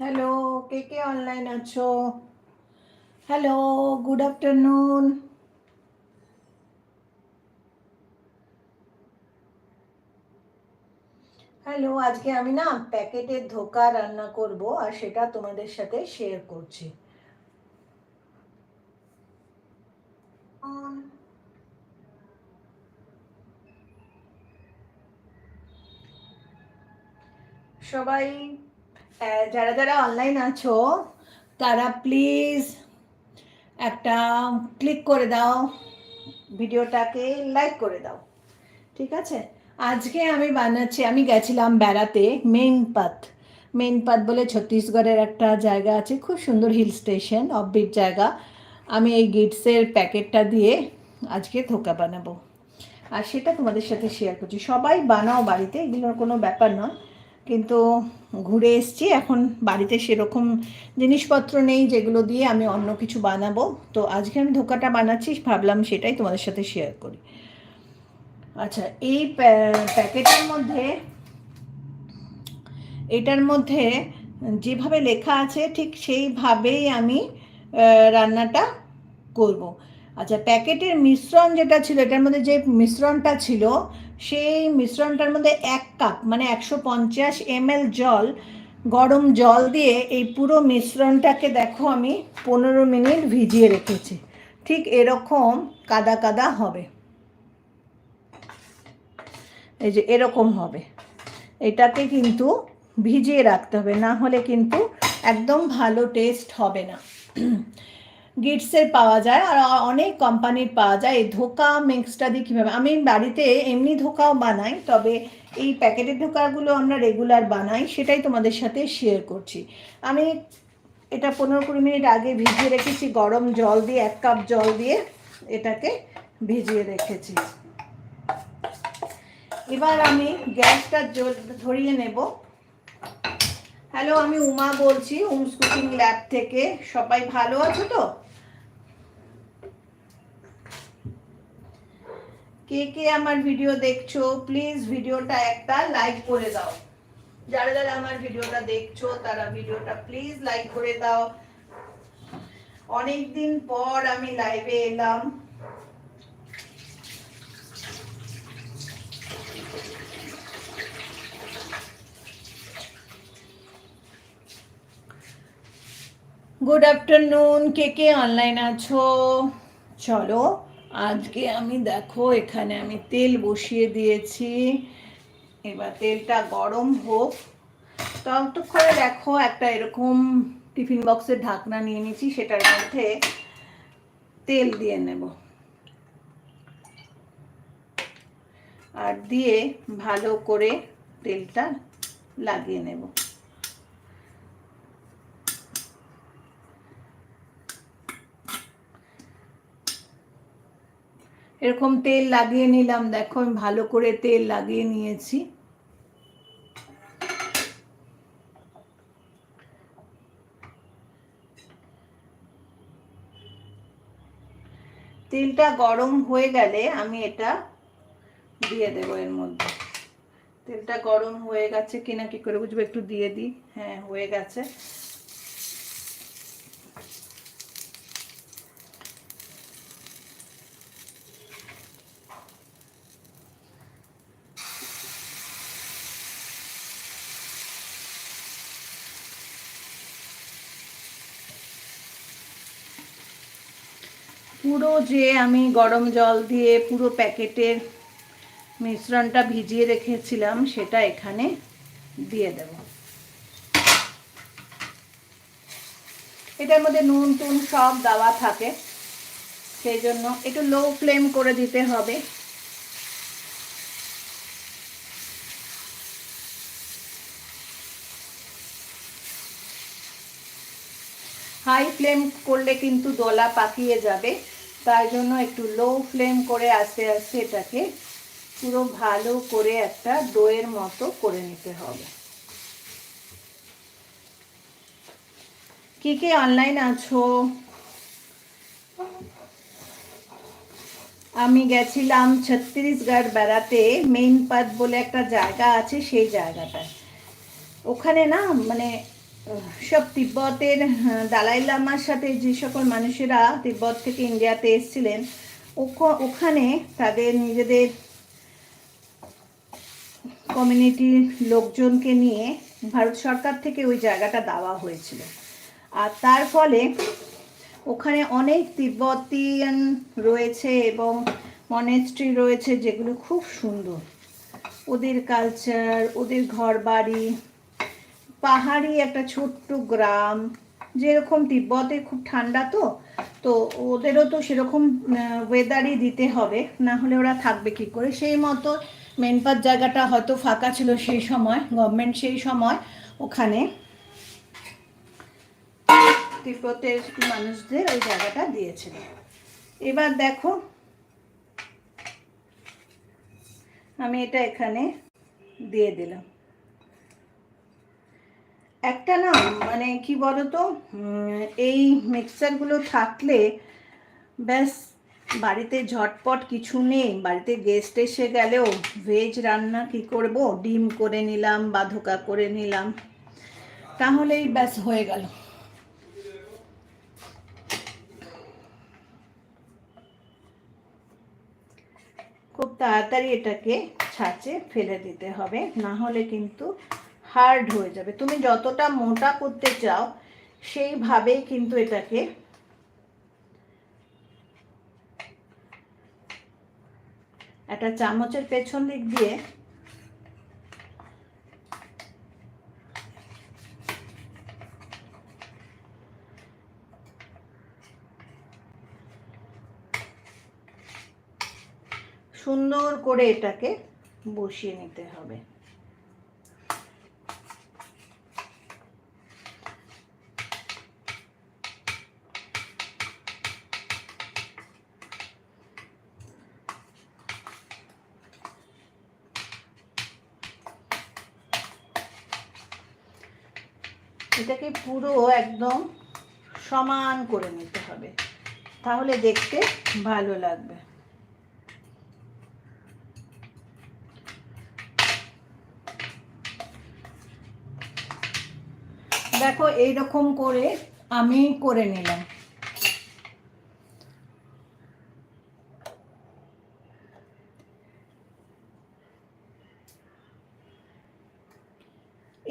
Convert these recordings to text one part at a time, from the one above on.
Hello কে কে online আছো। হ্যালো গুড আফটারনুন হ্যালো আজকে আমি না প্যাকেটের ধোকা রান্না করব আর সেটা তোমাদের সাথে শেয়ার করছি। সবাই যারা যারা অনলাইন আছো, তারা প্লিজ একটা ক্লিক করে দাও, ভিডিওটাকে লাইক করে দাও, ঠিক আছে? আজকে আমি বানাচ্ছি, আমি গেছিলাম বেড়াতে মেইন পাথ বলে ছত্তিশগড়ের একটা জায়গা আছে, খুব সুন্দর হিল স্টেশন অফবিট জায়গা। আমি এই গিটসের প্যাকেটটা দিয়ে আজকে ধোকা বানাবো। আর সেটা তোমাদের সাথে শেয়ার করছি। সবাই বানাও বাড়িতে, এগুলোর কোনো ব্যাপার নয়। কিন্তু ঘুরে এসছি। এখন বাড়িতে সেরকম জিনিসপত্র নেই যেগুলো দিয়ে আমি অন্য কিছু বানাবো। তো আজকে আমি ধোকাটা বানাচ্ছি, ভাবলাম সেটাই তোমাদের সাথে শেয়ার করি। আচ্ছা এই প্যা- প্যাকেটের মধ্যে, এটার মধ্যে যেভাবে লেখা আছে ঠিক সেইভাবেই আমি রান্নাটা করব। আচ্ছা প্যাকেটের মিশ্রণ যেটা ছিল, এটার মধ্যে যে মিশ্রণটা ছিল সেই মিশ্রণটার মধ্যে এক কাপ মানে একশো পঞ্চাশ এমএল জল, গরম জল দিয়ে এই পুরো মিশ্রণটাকে দেখো আমি পনেরো মিনিট ভিজিয়ে রেখেছি। ঠিক এরকম কাদা কাদা হবে। এই যে এরকম হবে। এটাকে কিন্তু ভিজিয়ে রাখতে হবে, না হলে কিন্তু একদম ভালো টেস্ট হবে না। গিটসের পাওয়া যায় আর অনেক কোম্পানির পাওয়া যায়। এই ধোকা মিক্সটা দিয়ে কীভাবে আমি বাড়িতে এমনি ধোকাও বানাই, তবে এই প্যাকেটের ধোকাগুলো আমরা রেগুলার বানাই, সেটাই তোমাদের সাথে শেয়ার করছি। আমি এটা পনেরো কুড়ি মিনিট আগে ভিজিয়ে রেখেছি, গরম জল দিয়ে, এক কাপ জল দিয়ে এটাকে ভিজিয়ে রেখেছি। এবার আমি গ্যাসটা ধরিয়ে নেব। হ্যালো আমি উমা বলছি, উমস কুকিং ল্যাব থেকে। সবাই ভালো আছো তো? কে কে আমার ভিডিও দেখছ প্লিজ ভিডিওটা একটা লাইক করে দাও। যারা যারা আমার ভিডিওটা দেখছ, তারা ভিডিওটা প্লিজ লাইক করে দাও। অনেক দিন পর আমি লাইভে এলাম। গুড আফটারনুন কে কে অনলাইন আছো? চলো। আজকে আমি দেখো, এখানে আমি তেল বসিয়ে দিয়েছি। এবার তেলটা গরম হোক। ততক্ষণে দেখো, একটা এরকম টিফিন বক্সের ঢাকনা নিয়ে নিয়েছি, সেটার মধ্যে তেল দিয়ে নেব। আর দিয়ে ভালো করে তেলটা লাগিয়ে নেব। এরকম তেল লাগিয়ে নিলাম, দেখো আমি ভালো করে তেল লাগিয়ে নিয়েছি। তেলটা গরম হয়ে গেলে আমি এটা দিয়ে দেবো এর মধ্যে। তেলটা গরম হয়ে গেছে কিনা কি করে বুঝব? একটু দিয়ে দিই। হ্যাঁ হয়ে গেছে পুরো যে আমি গরম জল দিয়ে পুরো প্যাকেটের মিশ্রণটা ভিজিয়ে রেখেছিলাম, সেটা এখানে দিয়ে দেব। এটার মধ্যে নুন টুন সব দেওয়া থাকে, সেই জন্য একটু লো ফ্লেম করে দিতে হবে। হাই ফ্লেম করলে কিন্তু দোলা পাকিয়ে যাবে। তাই জন্য একটু লো ফ্লেম করে আস্তে আস্তে এটাকে পুরো ভালো করে একটা দইয়ের মতো করে নিতে হবে। কি কি অনলাইন আছো? আমি গেছিলাম ছত্তিশগড় বেড়াতে মেইন পাথ বলে একটা জায়গা আছে, সেই জায়গাটায়। ওখানে না মানে সব তিব্বতের দালাই লামার সাথে যে সকল মানুষেরা তিব্বত থেকে ইন্ডিয়াতে এসেছিলেন, ওখ- ওখানে তাদের নিজেদের কমিউনিটির লোকজনকে নিয়ে ভারত সরকার থেকে ওই জায়গাটা দেওয়া হয়েছিল। আর তার ফলে ওখানে অনেক তিব্বতিয়ান রয়েছে এবং মনেস্ট্রি রয়েছে যেগুলো খুব সুন্দর। ওদের কালচার ওদের ঘর বাড়ি পাহাড়ি একটা ছোট্ট গ্রাম, যেরকম তিব্বতে খুব ঠান্ডা তো তো ওদেরও তো সেরকম ওয়েদারই দিতে হবে, না হলে ওরা থাকবে কি করে? সেই মতো মেনপাত জায়গাটা হয়তো ফাঁকা ছিল সেই সময় গভর্নমেন্ট সেই সময় ওখানে তিব্বতের মানুষদের ওই জায়গাটা দিয়েছিল। এবার দেখো, আমি এটা এখানে দিয়ে দিলাম। একটা না মানে কি বলতো এই মিক্সারগুলো থাকলে ব্যাস বাড়িতে ঝটপট কিছু নেই। বাড়িতে গেস্ট এসে গেলেও ভেজ রান্না কি করব? ডিম করে নিলাম বা ধোকা করে নিলাম। তাহলেই ব্যাস হয়ে গেল। খুব তাড়াতাড়ি এটাকে ছাঁচে ফেলে দিতে হবে। না হলে কিন্তু হার্ড হয়ে যাবে। তুমি যতটা মোটা করতে চাও, সেইভাবেই কিন্তু এটাকে একটা চামচের পেছন দিক দিয়ে সুন্দর করে এটাকে বসিয়ে নিতে হবে। এটাকে পুরো একদম সমান করে নিতে হবে। তাহলে দেখতে ভালো লাগবে। দেখো, এইরকম করে আমি করে নিলাম।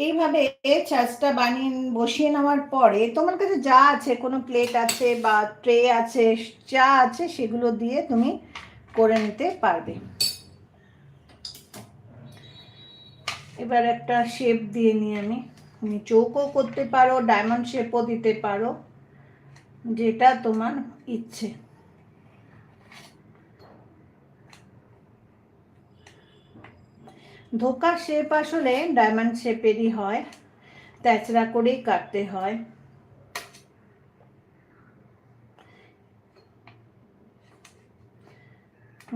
এইভাবে চার্জটা বানিয়ে বসিয়ে নেওয়ার পরে তোমার কাছে যা আছে, কোনো প্লেট আছে বা ট্রে আছে, যা আছে সেগুলো দিয়ে তুমি করে নিতে পারবে। এবার একটা শেপ দিয়ে নিই আমি। তুমি চৌকো করতে পারো ডায়মন্ড শেপও দিতে পারো, যেটা তোমার ইচ্ছে। ধোকা শেপ আসলে ডায়মন্ড শেপেরই হয় তেচড়া করেই কাটতে হয়।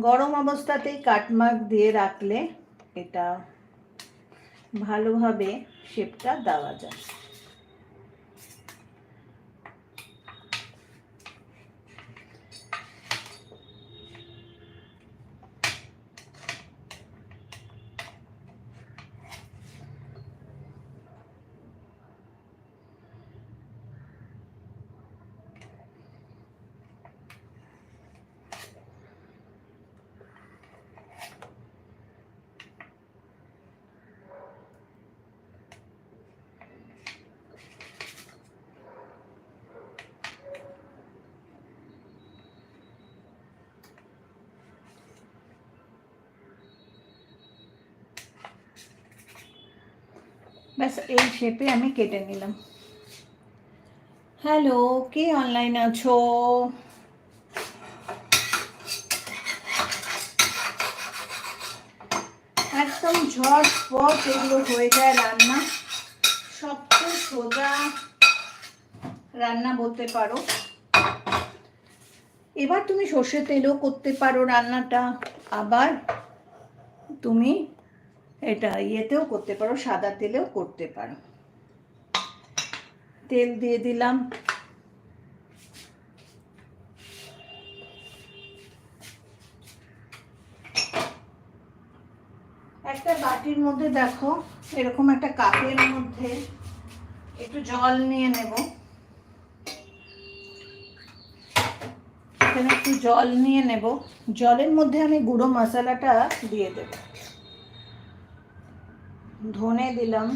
গরম অবস্থাতেই কাটমার্ক দিয়ে রাখলে এটা ভালোভাবে শেপটা দেওয়া যায়। ব্যাস, এই শেপে আমি কেটে নিলাম। হ্যালো কে অনলাইন আছো? একদম ঝটপট এগুলো হয়ে যায় রান্না। সবচেয়ে সোজা রান্না বলতে পারো। এবার তুমি সর্ষে তেলও করতে পারো রান্নাটা। আবার তুমি এটা ইয়েতেও করতে পারো, সাদা তেলেও করতে পারো। তেল দিয়ে দিলাম। একটা বাটির মধ্যে দেখো, এরকম একটা কাপের মধ্যে একটু জল নিয়ে নেব। এখানে একটু জল নিয়ে নেব। জলের মধ্যে আমি গুঁড়ো মশলাটা দিয়ে দেব। ধনে দিলাম,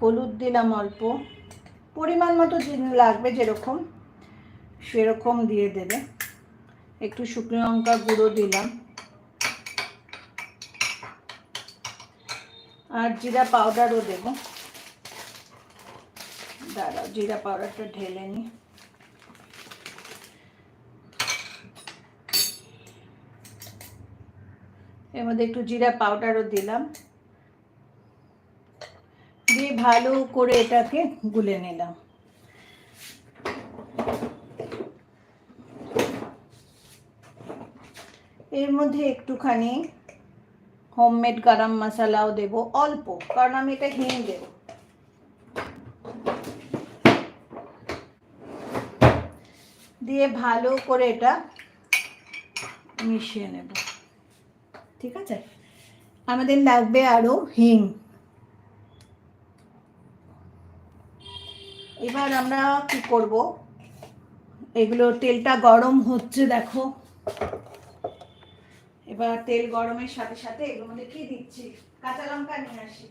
হলুদ দিলাম অল্প, পরিমাণ মতো লাগবে যেরকম, সেরকম দিয়ে দেবে। একটু শুকনো লঙ্কা গুঁড়ো দিলাম। আর জিরা পাউডারও দেব। দাঁড়াও, জিরা পাউডারটা ঢেলে নিই এর মধ্যে একটু জিরা পাউডারও দিলাম। দিয়ে ভালো করে এটাকে গুলে নিলাম। এর মধ্যে একটুখানি হোমমেড গরম মশলাও দেব, অল্প, কারণ আমি এটা হিং দেব। দিয়ে ভালো করে এটা মিশিয়ে নেব। ঠিক আছে? আমাদের লাগবে আরও হিং। এবার আমরা কি করব? এগুলো তেলটা গরম হচ্ছে, দেখো। এবার তেল গরমের সাথে সাথে এগুলো মধ্যে কি দিচ্ছি? কাঁচা লঙ্কা নিয়ে আসি।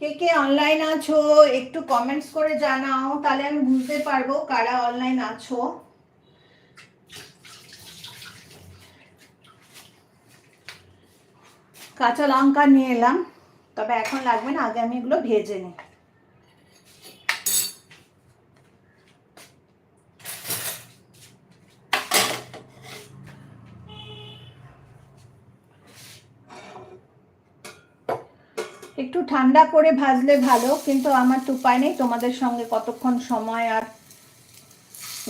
কে কে অনলাইন আছো? একটু কমেন্টস করে জানাও, তাহলে আমি বুঝতে পারব কারা অনলাইন আছো। কাঁচা লঙ্কা নিয়ে এলাম, তবে এখন লাগবে না, আগে আমি এগুলো ভেজে নিই একটু ঠান্ডা করে ভাজলে ভালো, কিন্তু আমার তো উপায় নেই। তোমাদের সঙ্গে কতক্ষণ সময় আর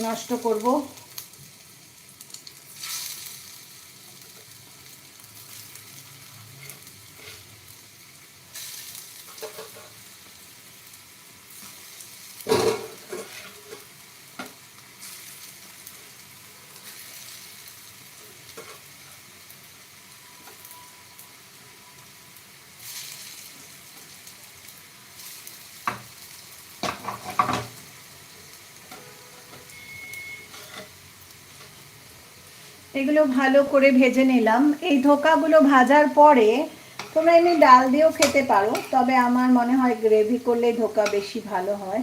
নষ্ট করব? এগুলো ভালো করে ভেজে নিলাম। এই ধোকাগুলো ভাজার পরে তোমরা এমনি ডাল দিয়েও খেতে পারো, তবে আমার মনে হয় গ্রেভি করলে ধোকা বেশি ভালো হয়।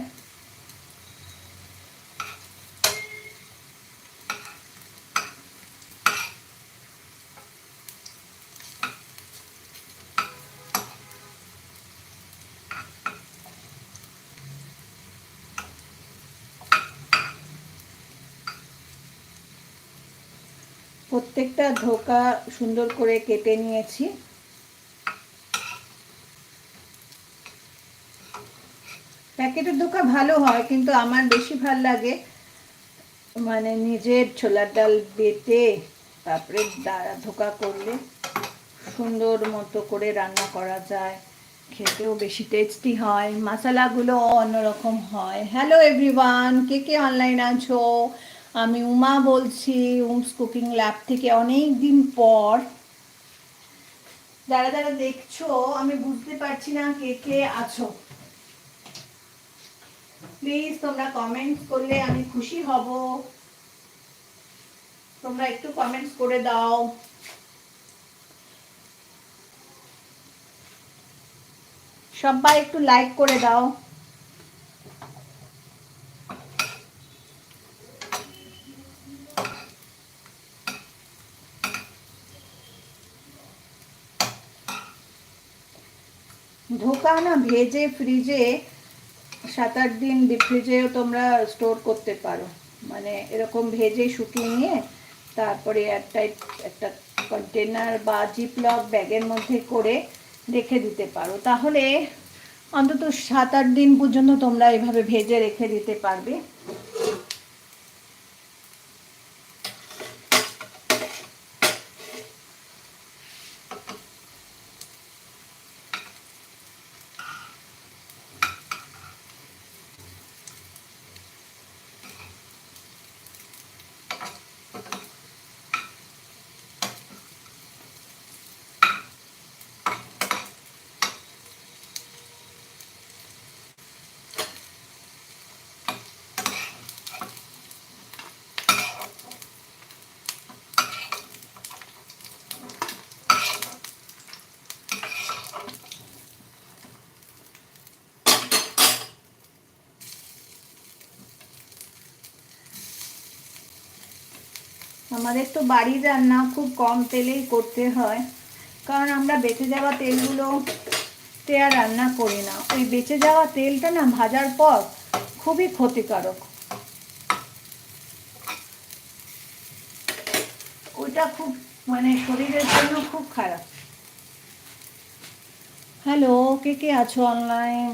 প্রত্যেকটা ধোকা সুন্দর করে কেটে নিয়েছি। প্যাকেটের ধোকা ভালো হয়, কিন্তু আমার বেশি ভালো লাগে মানে নিজের ছোলার ডাল বেটে তারপরে ধোকা করলে সুন্দর মতো করে রান্না করা যায়, খেতেও বেশি টেস্টি হয়, মশলাগুলো অন্যরকম হয়। হ্যালো এভরিওয়ান কে কে অনলাইন আছো? আমি উমা বলছি, উমস কুকিং ল্যাব থেকে অনেক দিন পর। যারা যারা দেখছ, আমি বুঝতে পারছি না কে কে আছো। প্লিজ তোমরা কমেন্টস করলে আমি খুশি হব। তোমরা একটু কমেন্টস করে দাও। সবাই একটু লাইক করে দাও। ধোকা না, ভেজে ফ্রিজে সাত আট দিন ডিপ ফ্রিজেও তোমরা স্টোর করতে পারো। মানে এরকম ভেজে শুকিয়ে নিয়ে তারপরে একটা একটা কন্টেনার বা জিপলক ব্যাগের মধ্যে করে রেখে দিতে পারো। তাহলে অন্তত সাত আট দিন পর্যন্ত তোমরা এভাবে ভেজে রেখে দিতে পারবে। আমাদের তো বাড়ির রান্না খুব কম তেলেই করতে হয়। কারণ আমরা বেঁচে যাওয়া তেলগুলো তে আর রান্না করি না। ওই বেঁচে যাওয়া তেলটা না ভাজার পর খুবই ক্ষতিকারক। ওইটা খুব মানে শরীরের জন্য খুব খারাপ। হ্যালো, কে কে আছো অনলাইন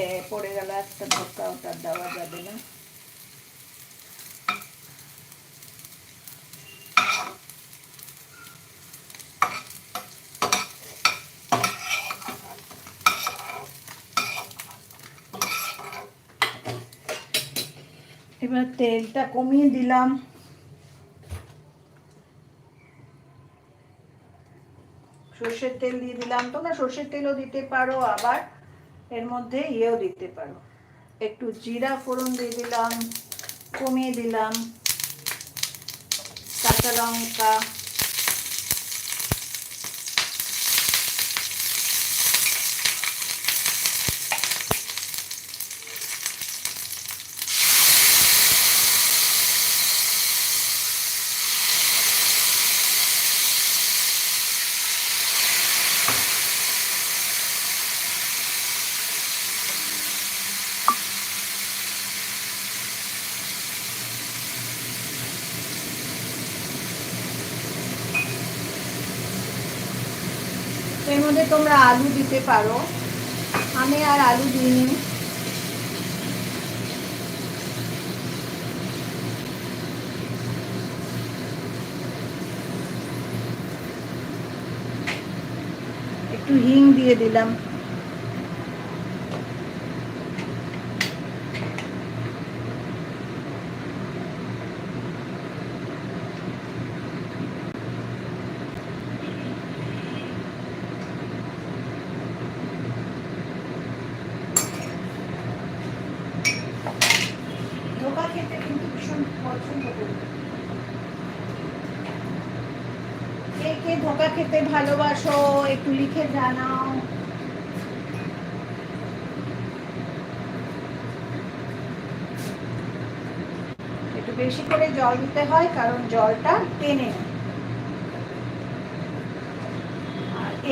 হ্যাঁ পড়ে গেল, একটা ধক্কা ওটা দেওয়া যাবে না। এবার তেলটা কমিয়ে দিলাম। সর্ষের তেল দিয়ে দিলাম। তোমরা সর্ষের তেলও দিতে পারো আবার। এর মধ্যে ইয়েও দিতে পারো। একটু জিরা ফোড়ন দিয়ে দিলাম কমিয়ে দিলাম কাঁচা লঙ্কা এর মধ্যে তোমরা আলু দিতে পারো। আমি আর আলু দিইনি। একটু হিং দিয়ে দিলাম ধোকা খেতে কিন্তু ভীষণ পছন্দ করি কে কে ধোকা খেতে ভালোবাসো একটু লিখে জানাও। একটু বেশি করে জল দিতে হয়, কারণ জলটা টেনে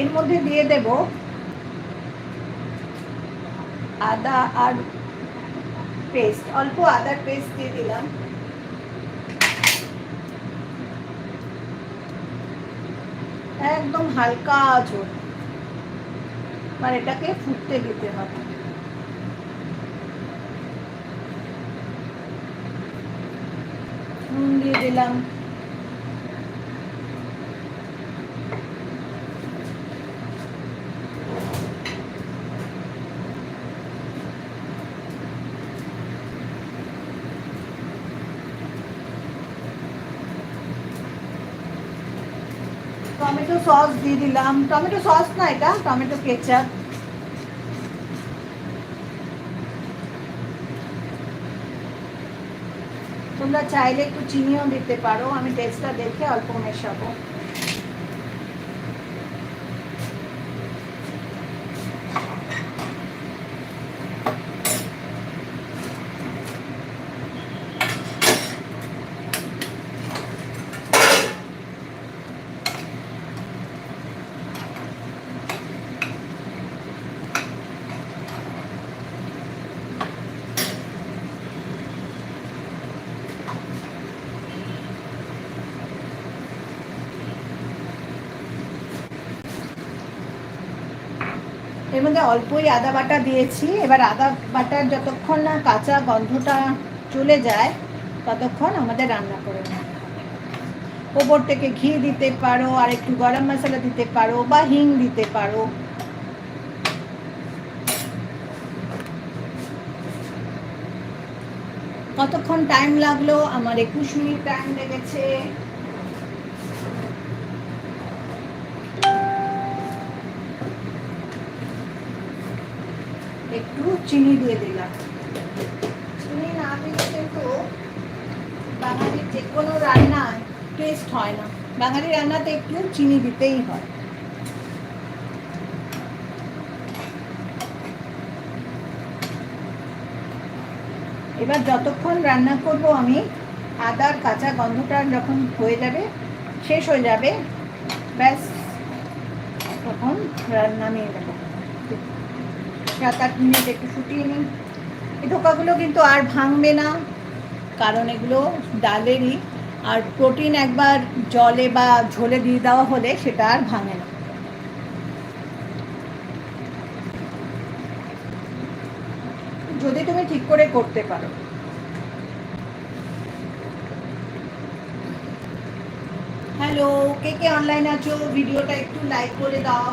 এর মধ্যে দিয়ে দেব আদা আর পেস্ট। অল্প আদার পেস্ট দিয়ে দিলাম। একদম হালকা ঝোল মানে এটাকে ফুটতে দিতে হবে। নুন দিয়ে দিলাম টমেটো সস দিয়ে দিলাম। টমেটো সস না এটা? টমেটো কেচাপ তোমরা চাইলে একটু চিনিও দিতে পারো। আমি টেস্টটা দেখে অল্প মেশাবো এর মধ্যে অল্পই আদা বাটা দিয়েছি। এবার আদা বাটার যতক্ষণ না কাঁচা গন্ধটা চলে যায়, ততক্ষণ আমাদের রান্না করে নিতে ওপর থেকে ঘি দিতে পারো, আর একটু গরম মশলা দিতে পারো, বা হিং দিতে পারো। কতক্ষণ টাইম লাগল, আমার একুশ মিনিট টাইম লেগেছে। একটু চিনি দিয়ে দিলাম। চিনি না দিলে কিন্তু বাঙালির যে কোনো রান্নায় টেস্ট হয় না। বাঙালি রান্নাতে একটু চিনি দিতেই হয়। এবার যতক্ষণ রান্না করব আমি, আদার কাঁচা গন্ধটা যখন হয়ে যাবে, শেষ হয়ে যাবে, ব্যাস, তখন রান্না নিয়ে নেব। সাত আট মিনিট একটু ফুটিয়ে নিই এই ধোকাগুলো কিন্তু আর ভাঙবে না, কারণ এগুলো ডালেরই। আর প্রোটিন একবার জলে বা ঝোলে দিয়ে দেওয়া হলে সেটা আর ভাঙে না। যদি তুমি ঠিক করে করতে পারো। হ্যালো, কে কে অনলাইন আছো? ভিডিওটা একটু লাইক করে দাও।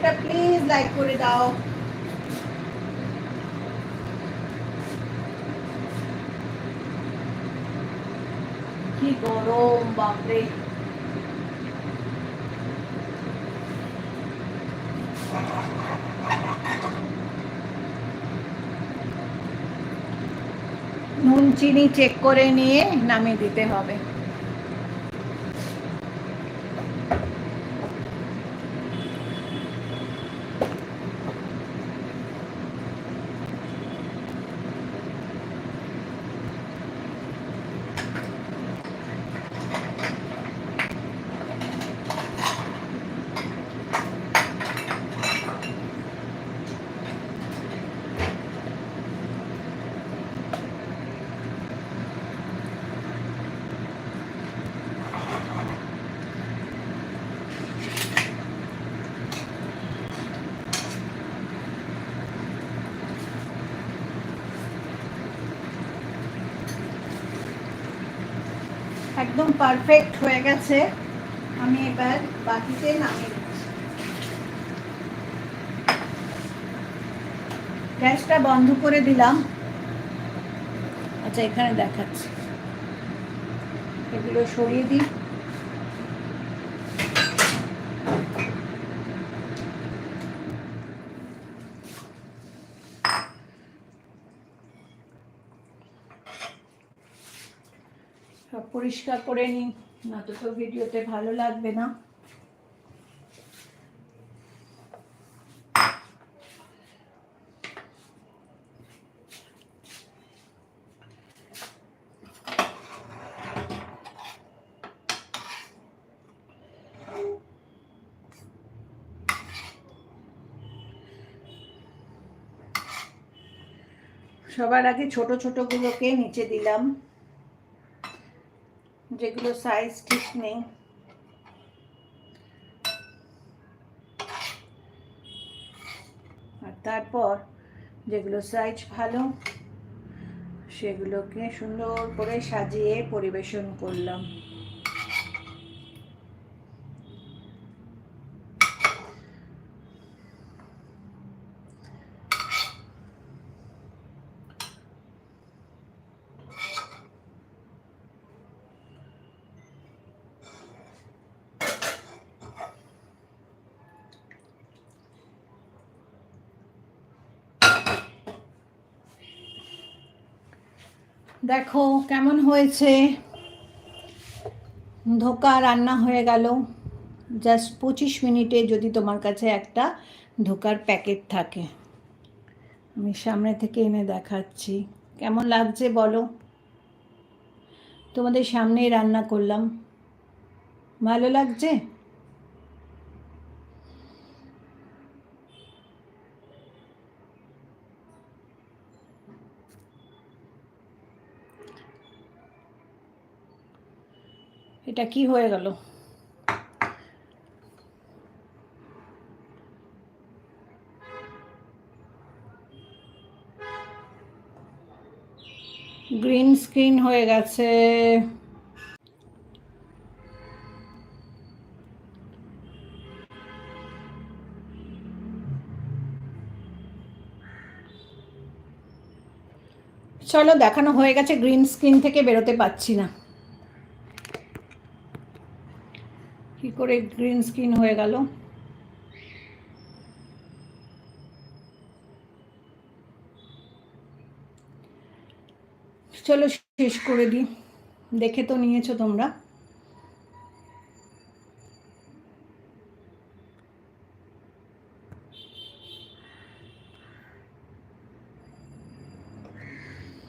ভিডিওটা প্লিজ লাইক করে দাও। কি গরম, বাপরে। নুন, চিনি চেক করে নিয়ে নামিয়ে দিতে হবে। একদম পারফেক্ট হয়ে গেছে। আমি এবার বাটিতে নামিয়ে দিচ্ছি গ্যাসটা বন্ধ করে দিলাম। আচ্ছা এখানে দেখাচ্ছি। এগুলো সরিয়ে দিই সব পরিষ্কার করে নিই না তো তো ভিডিওতে ভালো লাগবে না। সবার আগে ছোট ছোট গুলোকে নিচে দিলাম। যেগুলো সাইজ ঠিক নেই। আর তারপর যেগুলো সাইজ ভালো, সেগুলোকে সুন্দর করে সাজিয়ে পরিবেশন করলাম। দেখো, কেমন হয়েছে? ধোকা রান্না হয়ে গেল। জাস্ট পঁচিশ মিনিটে যদি তোমার কাছে একটা ধোকার প্যাকেট থাকে। আমি সামনে থেকে এনে দেখাচ্ছি। কেমন লাগছে বলো? তোমাদের সামনেই রান্না করলাম। ভালো লাগছে? এটা কি হয়ে গেল? গ্রিন স্ক্রিন হয়ে গেছে। চলো দেখানো হয়ে গেছে গ্রিন স্ক্রিন থেকে বেরোতে পারছি না। করে গ্রিন স্ক্রিন হয়ে গেল। চলো শেষ করে দিই। দেখে তো নিয়েছো তোমরা।